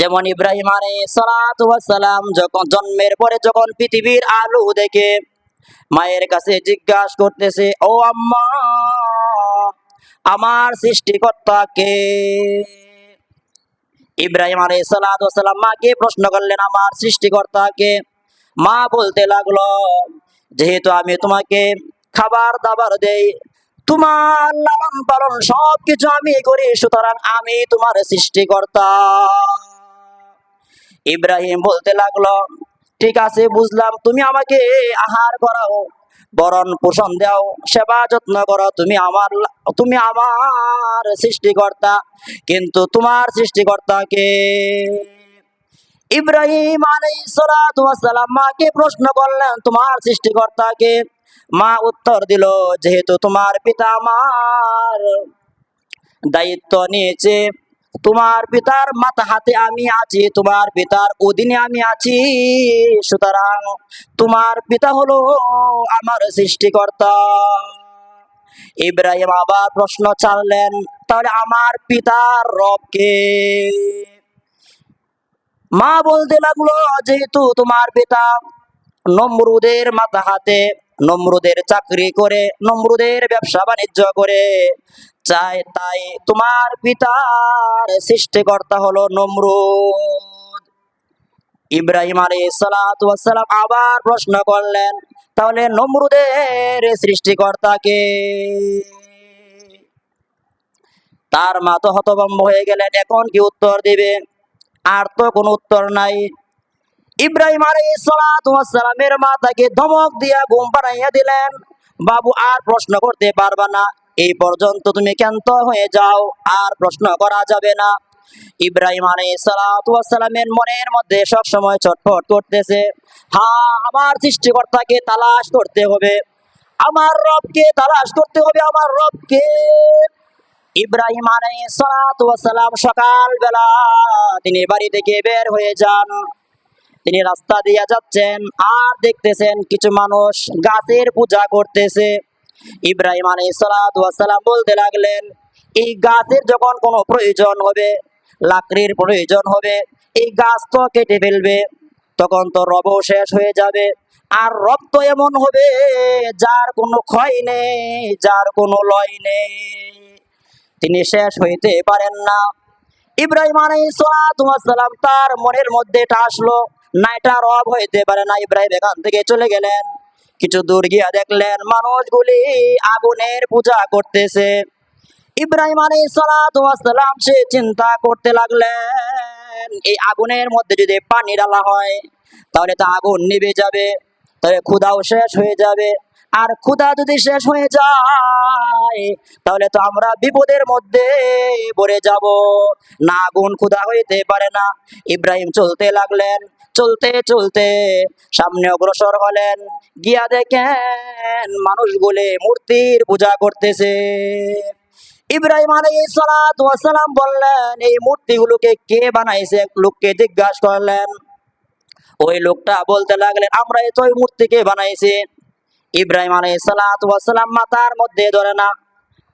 যেমন ইব্রাহিম সালাম যখন জন্মের পরে যখন পৃথিবীর আলো দেখে মায়ের কাছে জিজ্ঞাসা করতেছে, ও আম্মা, আমার সৃষ্টিকর্তা কে? ইব্রাহিম আলাই সালাম মাকে প্রশ্ন করলেন, আমার সৃষ্টিকর্তা কে? মা বলতে লাগল, যেহেতু আমি তোমাকে খাবার দাবার দেই, তোমার লালন পালন সবকিছু আমি করি, সুতরাং আমি তোমার সৃষ্টিকর্তা। ইব্রাহিম বলতে লাগল, ঠিক আছে, বুঝলাম, তুমি আমাকে আহার করাও, বরণ পোষণ দাও, সেবা যত্ন করো, তুমি আমার তুমি আমার সৃষ্টিকর্তা, কিন্তু তোমার সৃষ্টিকর্তাকে ইব্রাহিম আলাইসালাম মাকে প্রশ্ন করলেন, তোমার সৃষ্টিকর্তাকে মা উত্তর দিল, যেহেতু তোমার পিতা আমার দায়িত্ব নিয়েছে তোমার পিতার মাথা হাতে আমি আছি, তোমার পিতার অধীনে আমি আছি। সুতরাং তোমার পিতা হলো আমার সৃষ্টিকর্তা। ইব্রাহিম আবার প্রশ্ন চাললেন, তাহলে আমার পিতার রবকে মা বলতে লাগল, যেহেতু তোমার পিতা নমরুদের মাথা হাতে, নমরুদের চাকরি করে, নমরুদের ব্যবসা বাণিজ্য করে চাই তাই তোমার পিতার সৃষ্টিকর্তা হলো নমরুদ। ইব্রাহিম আলী সালাম আবার প্রশ্ন করলেন, তাহলে নমরুদের সৃষ্টিকর্তাকে তার মা তো হতভম্ব হয়ে গেলেন, এখন কি উত্তর দিবে? আর তো কোনো উত্তর নাই। ইব্রাহিম আলাইসালামের মা তাকে ধমক দিয়া ঘুম পাড়াইয়া দিলেন। বাবু আর প্রশ্ন করতে পারবা না। এই পর্যন্ত তুমি ক্ষান্ত হয়ে যাও, আর প্রশ্ন করা যাবে না। ইব্রাহিম আলাইসালামের মনের মধ্যে সব সময় ছটফট করতেছে। হা আমার সৃষ্টিকর্তাকে তালাশ করতে হবে। আমার রবকে তালাশ করতে হবে, আমার রবকে। ইব্রাহিম আলাইসালাম সকাল বেলা তিনি বাড়ি থেকে বের হয়ে যান। তিনি রাস্তা দিয়ে যাচ্ছেন, আর দেখতেছেন কিছু মানুষ গাছের পূজা করতেছে। ইব্রাহিম আলাইসালাম বলতে লাগলেন, এই গাছের যখন কোনো প্রয়োজন হবে, লাকড়ির প্রয়োজন হবে, এই গাছ তো কেটে ফেলবে, তখন তো রব শেষ হয়ে যাবে। আর রব তো এমন হবে যার কোনো ক্ষয় নেই, যার কোনো লয় নেই। তিনি শেষ হইতে পারেন না। ইব্রাহিম আলাইসালাম তার মনের মধ্যে এটা আসলো, না এটা রব হইতে পারে না। ইব্রাহিম এখান থেকে চলে গেলেন। কিছু দূর গিয়া দেখলেন মানুষগুলি আগুনের পূজা করতেছে। ইব্রাহিম আলী আলাইসালাম সে চিন্তা করতে লাগলেন, এই আগুনের মধ্যে যদি পানি ডালা হয়, তাহলে তা আগুন নিভে যাবে, তাহলে ক্ষুদাও শেষ হয়ে যাবে। আর ক্ষুধা যদি শেষ হয়ে যায়, তাহলে তো আমরা বিপদের মধ্যে পড়ে যাব। না আগুন ক্ষুধা হইতে পারে না। ইব্রাহিম চলতে লাগলেন চলতে চলতে সামনে অগ্রসর হলেন। গিয়া দেখেন মানুষগুলি মূর্তির পূজা করতেছে। ইব্রাহিম আলাইসালাম বললেন, এই মূর্তিগুলোকে কে বানাইছে? লোককে জিজ্ঞাসা করলেন। ওই লোকটা বলতে লাগলেন, আমরা তো ওই মূর্তিকে বানাইছি। ইব্রাহিম আলাই সালাম মাথার মধ্যে ধরে না,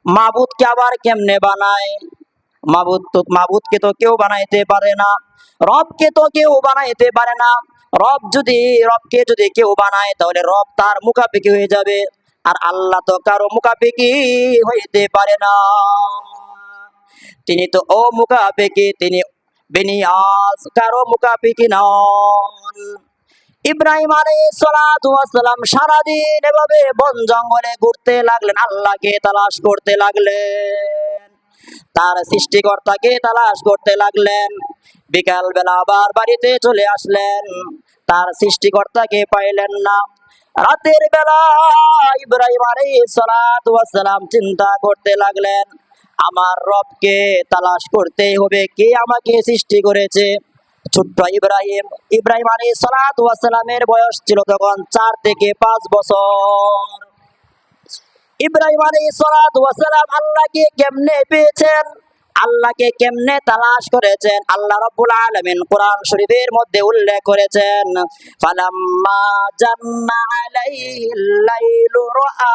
মাবুদকে আবার কেমনে বানায়? মাবুদ তো মাবুদকে তো কেউ বানাইতে পারে না। রবকে তো কেউ বানাইতে পারে না। রব যদি রবকে যদি কেউ বানায়, তাহলে রব তার মুখাপিকি হয়ে যাবে। আর আল্লাহ তো কারও মুখাপিকি হইতে পারে না। তিনি তো ও মুখাপিকি তিনি বেনিয়াজ, কারও মুখাপিকি নন। ইব্রাহিম আলাইসালাম সারাদিন এভাবে বন জঙ্গলে ঘুরতে লাগলেন, আল্লাহকে তালাশ করতে লাগলেন। তার সৃষ্টিকর্তাকে তালাশ করতে লাগলেন। বিকাল বেলা আবার বাড়িতে চলে আসলেন। তার সৃষ্টিকর্তাকে পাইলেন না। রাতের বেলা ইব্রাহিম আলাইসালাম চিন্তা করতে লাগলেন, আমার রবকে তালাশ করতে হবে, কে আমাকে সৃষ্টি করেছে? ছোট্ট ইব্রাহিম ইব্রাহিম আলী সালামের বয়স ছিল তখন চার থেকে পাঁচ বছর। ইব্রাহিম আলী সালাম আল্লাহকে কেমনে পেয়েছেন? আল্লাহকে কেমনে তালাশ করেছেন? আল্লাহ রাব্বুল আলামিন কোরআন শরীফের মধ্যে উল্লেখ করেছেন, ফালাম্মা জান্না আলাইহিল রাআ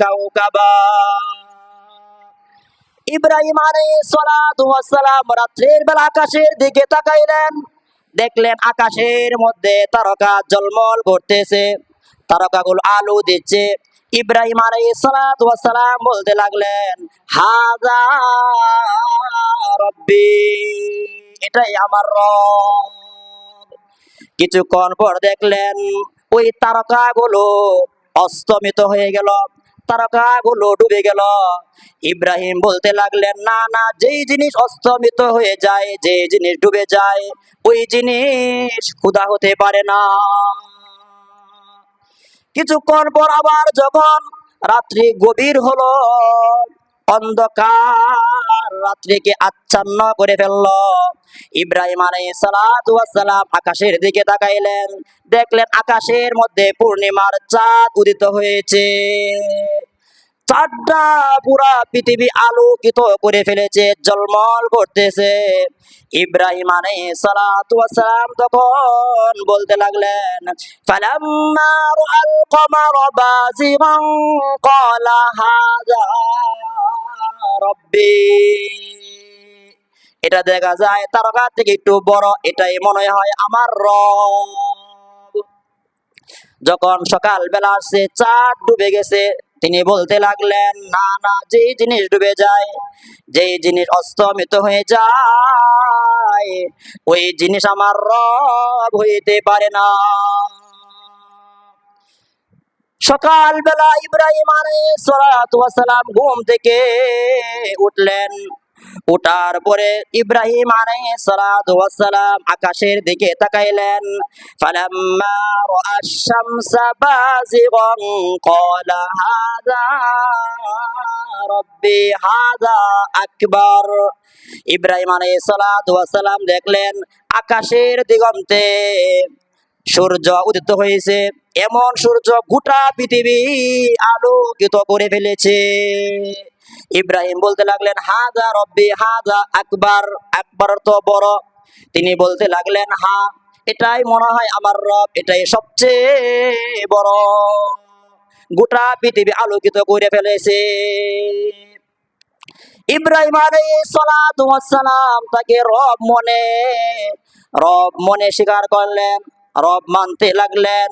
কাওকাবা। ইব্রাহিম আলাইসালাম রাত্রের বেলা আকাশের দিকে তাকাইলেন। দেখলেন আকাশের মধ্যে তারকা জলমল করতেছে, তারকাগুলো আলো দিচ্ছে। ইব্রাহিম আলাইসালাম বলতে লাগলেন হাজা রব্বি, এটাই আমার রব। কিছুক্ষণ পর দেখলেন, ওই তারকাগুলো অস্তমিত হয়ে গেল, তারকাগুলো ডুবে গেল। ইব্রাহিম বলতে লাগলেন, না না, যেই জিনিস অস্তমিত হয়ে যায় যে জিনিস ডুবে যায়, ওই জিনিস ক্ষুধা হতে পারে না। কিছুক্ষণ পর আবার যখন রাত্রি গভীর হলো, অন্ধকার রাত্রিকে আচ্ছন্ন করে ফেলল। ইব্রাহিম আলাইসালাম আকাশের দিকে তাকাইলেন। দেখলেন আকাশের মধ্যে পূর্ণিমার চাঁদ উদিত হয়েছে। চাঁদটা পুরা পৃথিবী আলোকিত করে ফেলেছে জলমল করতেছে। ইব্রাহিম আলাইসালাম তখন বলতে লাগলেন রাআল কমারা এটা দেখা যায় তারকা থেকে একটু বড়, এটাই মনে হয় আমার রব। যখন সকাল বেলা আসছে, চাঁদ ডুবে গেছে তিনি বলতে লাগলেন, না না যে জিনিস ডুবে যায় যে জিনিস অস্তমিত হয়ে যায়, ওই জিনিস আমার রব হইতে পারে না। সকাল বেলা ইব্রাহিম সালাম ঘুম থেকে উঠলেন। উঠার পরে ইব্রাহিম আলাইসালাম আকাশের দিকে তাকাইলেন। ফালাম্মা রাআ আশ-শামসা বাযিগান দেখলেন আকাশের দিগন্তে সূর্য উদিত হয়েছে। এমন সূর্য গোটা পৃথিবী আলোকিত করে ফেলেছে। ইব্রাহিম বলতে লাগলেন হাজা রব্বি হাজা আকবার। আকবর তো বড়। তিনি বলতে লাগলেন, হা, এটাই মনে হয় আমার রব, এটাই সবচেয়ে বড়। গোটা পৃথিবী আলোকিত করে ফেলেছে। ইব্রাহিম সালাম তাকে রব মনে রব মনে স্বীকার করলেন, রব মানতে লাগলেন।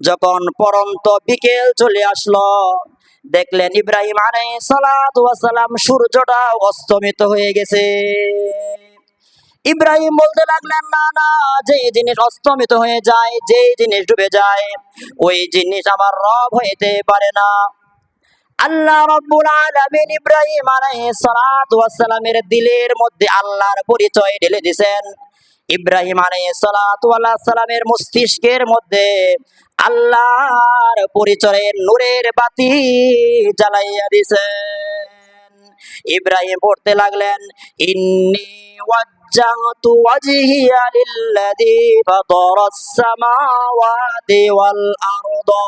যখন পরন্ত বিকেল চলে আসলো দেখলেন ইব্রাহিম সালাম সূর্যটা অস্তমিত হয়ে গেছে। ইব্রাহিম বলতে লাগলেন, না না যে জিনিস অস্তমিত হয়ে যায় যে জিনিস ডুবে যায়, ওই জিনিস আমার রব হইতে পারে না। আল্লাহ রব্বুল আলামিন ইব্রাহিম দিলের মধ্যে আল্লাহর পরিচয় ঢেলে দিয়েছেন ইব্রাহিম সালামের মস্তিষ্কের মধ্যে আল্লাহর পরিচয়ের নূরের বাতি জ্বালাইয়া দিয়েছেন ইব্রাহিম পড়তে লাগলেন, ইন্নি লিল্লাযী ফাতারাস সামাওয়াতি ওয়াল আরদা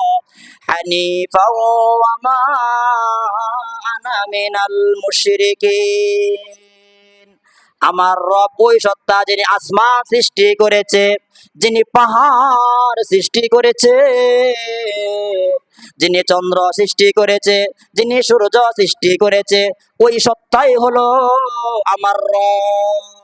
হানিফা ওয়া মা আনা মিনাল মুশরিকিন। আমার রব ওই সত্তা যিনি আসমান সৃষ্টি করেছে, যিনি পাহাড় সৃষ্টি করেছে, যিনি চন্দ্র সৃষ্টি করেছে, যিনি সূর্য সৃষ্টি করেছে, ওই সত্তাই হলো আমার রব।